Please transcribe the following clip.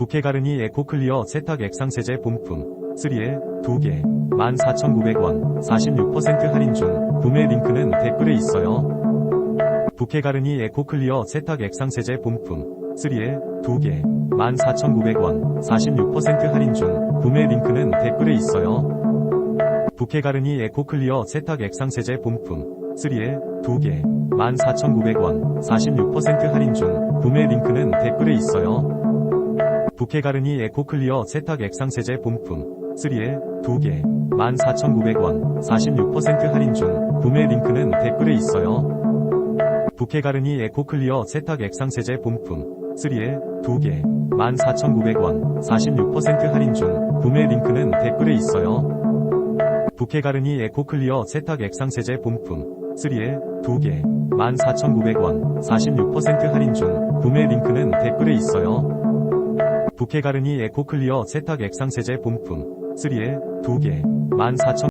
부케 가르니 에코 클리어 세탁 액상세제 본품 3에 2개 14,900원 46% 할인 중 구매 링크는 댓글에 있어요. 부케 가르니 에코 클리어 세탁 액상세제 본품 3에 2개 14,900원 46% 할인 중 구매 링크는 댓글에 있어요. 부케 가르니 에코 클리어 세탁 액상세제 본품 3에 2개 14,900원 46% 할인 중 구매 링크는 댓글에 있어요. 부케 가르니 에코 클리어 세탁 액상세제 본품 3에 2개 14,900원 46% 할인 중 구매 링크는 댓글에 있어요. 부케 가르니 에코 클리어 세탁 액상세제 본품 3에 2개 14,900원 46% 할인 중 구매 링크는 댓글에 있어요. 부케 가르니 에코 클리어 세탁 액상세제 본품 3에 2개 14,900원 46% 할인 중 구매 링크는 댓글에 있어요. 부케 가르니 에코 클리어 세탁 액상세제 본품. 3에 2개. 14,000